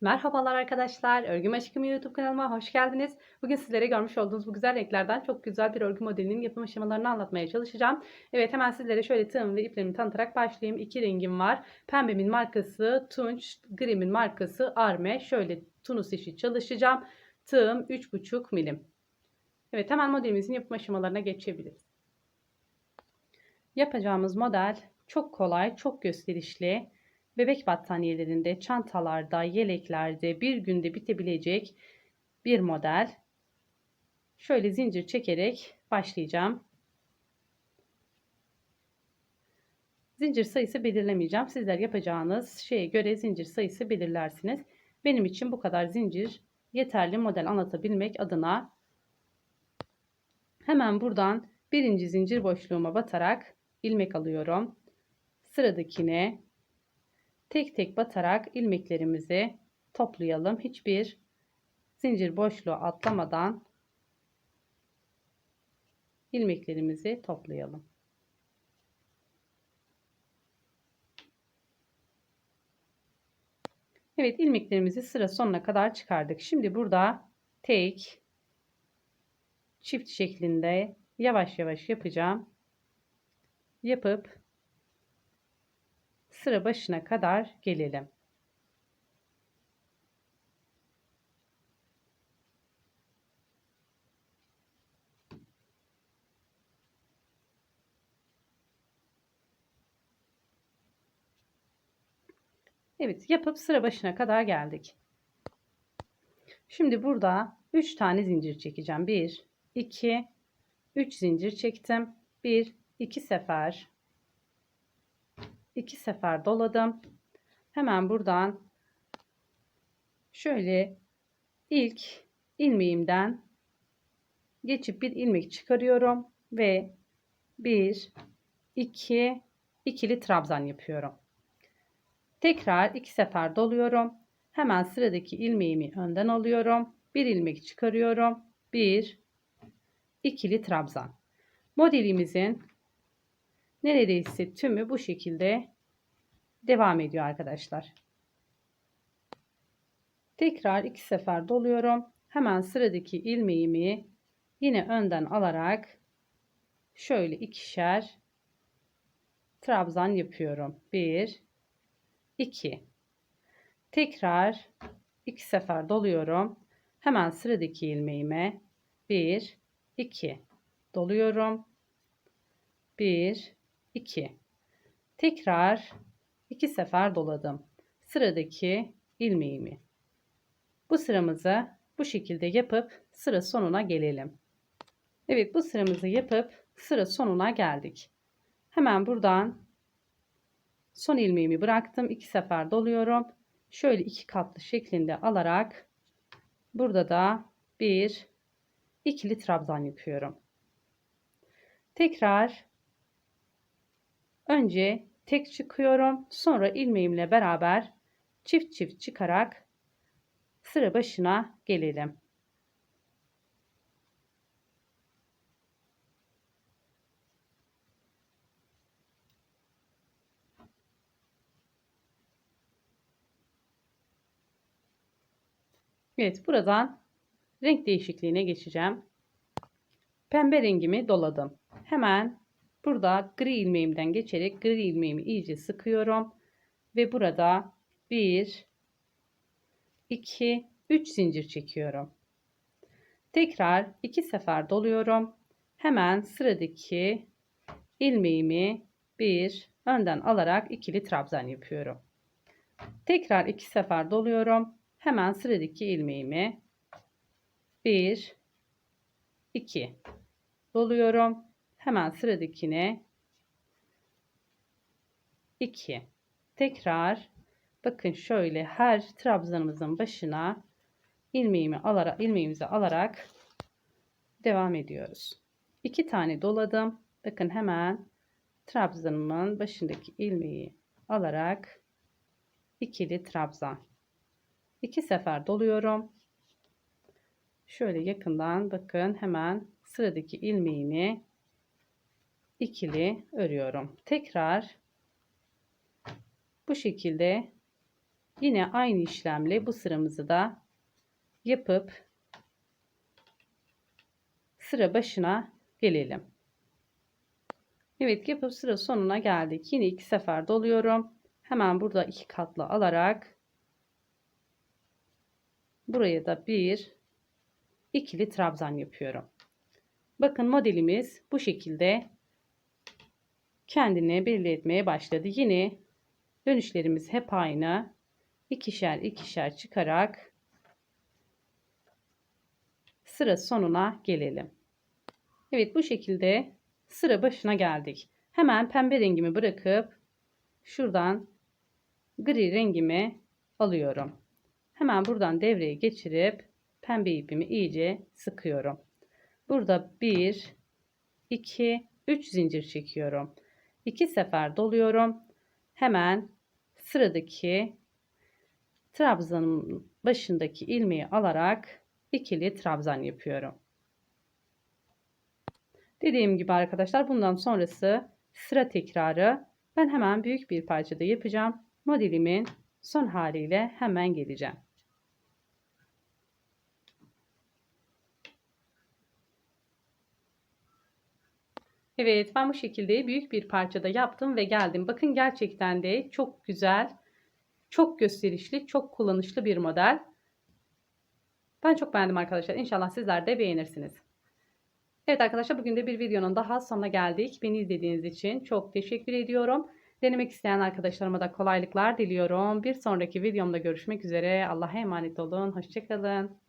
Merhabalar arkadaşlar. Örgüm Aşkım YouTube kanalıma hoş geldiniz. Bugün sizlere görmüş olduğunuz bu güzel renklerden çok güzel bir örgü modelinin yapım aşamalarını anlatmaya çalışacağım. Evet hemen sizlere şöyle tığım ve iplerimi tanıtarak başlayayım. İki rengim var. Pembemin markası Tunç, grimin markası Arme. Şöyle tunus işi çalışacağım. Tığım 3,5 milim. Evet hemen modelimizin yapım aşamalarına geçebiliriz. Yapacağımız model çok kolay, çok gösterişli bebek battaniyelerinde, çantalarda, yeleklerde bir günde bitebilecek bir model. Şöyle zincir çekerek başlayacağım. Zincir sayısı belirlemeyeceğim. Sizler yapacağınız şeye göre zincir sayısı belirlersiniz. Benim için bu kadar zincir yeterli model anlatabilmek adına hemen buradan birinci zincir boşluğuma batarak ilmek alıyorum. Sıradakine tek tek batarak ilmeklerimizi toplayalım. Hiçbir zincir boşluğu atlamadan ilmeklerimizi toplayalım. Evet ilmeklerimizi sıra sonuna kadar çıkardık. Şimdi burada tek çift şeklinde yavaş yavaş yapacağım. Yapıp sıra başına kadar gelelim. Evet yapıp sıra başına kadar geldik. Şimdi burada 3 tane zincir çekeceğim. 1, 2, 3 zincir çektim. 1, 2 sefer iki sefer doladım. Hemen buradan şöyle ilk ilmeğimden geçip bir ilmek çıkarıyorum ve bir iki ikili trabzan yapıyorum. Tekrar iki sefer doluyorum. Hemen sıradaki ilmeğimi önden alıyorum. Bir ilmek çıkarıyorum. Bir ikili trabzan. Modelimizin neredeyse tümü bu şekilde devam ediyor arkadaşlar. Tekrar iki sefer doluyorum. Hemen sıradaki ilmeğimi yine önden alarak şöyle ikişer trabzan yapıyorum. 1 2 Tekrar iki sefer doluyorum. Hemen sıradaki ilmeğime 1 2 doluyorum. 1 2 tekrar iki sefer doladım. Sıradaki ilmeğimi. Bu sıramızı bu şekilde yapıp sıra sonuna gelelim. Evet bu sıramızı yapıp sıra sonuna geldik. Hemen buradan son ilmeğimi bıraktım. İki sefer doluyorum. Şöyle iki katlı şeklinde alarak burada da bir ikili trabzan yapıyorum. Tekrar Önce tek çıkıyorum. Sonra ilmeğimle beraber çift çift çıkarak sıra başına gelelim. Evet buradan renk değişikliğine geçeceğim. Pembe rengimi doladım. Hemen Burada gri ilmeğimden geçerek gri ilmeğimi iyice sıkıyorum. Ve burada 1, 2, 3 zincir çekiyorum. Tekrar 2 sefer doluyorum. Hemen sıradaki ilmeğimi bir önden alarak ikili trabzan yapıyorum. Tekrar 2 sefer doluyorum. Hemen sıradaki ilmeğimi 1 2 doluyorum. Hemen sıradakine 2 tekrar bakın şöyle her trabzanımızın başına ilmeğimi alarak ilmeğimizi alarak devam ediyoruz. 2 tane doladım. Bakın hemen trabzanımın başındaki ilmeği alarak ikili trabzan. 2 sefer doluyorum. Şöyle yakından bakın hemen sıradaki ilmeğimi ikili örüyorum. Tekrar Bu şekilde yine aynı işlemle bu sıramızı da yapıp sıra başına gelelim. Evet yapıp sıra sonuna geldik. Yine iki sefer doluyorum. Hemen burada iki katlı alarak buraya da bir ikili trabzan yapıyorum. Bakın modelimiz bu şekilde kendini belli etmeye başladı. Yine dönüşlerimiz hep aynı. İkişer ikişer çıkarak sıra sonuna gelelim. Evet bu şekilde sıra başına geldik. Hemen pembe rengimi bırakıp şuradan gri rengimi alıyorum. Hemen buradan devreye geçirip pembe ipimi iyice sıkıyorum. Burada 1 2 3 zincir çekiyorum. 2 sefer doluyorum. Hemen sıradaki trabzanın başındaki ilmeği alarak ikili trabzan yapıyorum. Dediğim gibi arkadaşlar bundan sonrası sıra tekrarı. Ben hemen büyük bir parçada yapacağım. Modelimin son haliyle hemen geleceğim. Evet ben bu şekilde büyük bir parçada yaptım ve geldim. Bakın gerçekten de çok güzel, çok gösterişli, çok kullanışlı bir model. Ben çok beğendim arkadaşlar. İnşallah sizler de beğenirsiniz. Evet arkadaşlar bugün de bir videonun daha sonuna geldik. Beni izlediğiniz için çok teşekkür ediyorum. Denemek isteyen arkadaşlarıma da kolaylıklar diliyorum. Bir sonraki videomda görüşmek üzere. Allah'a emanet olun. Hoşçakalın.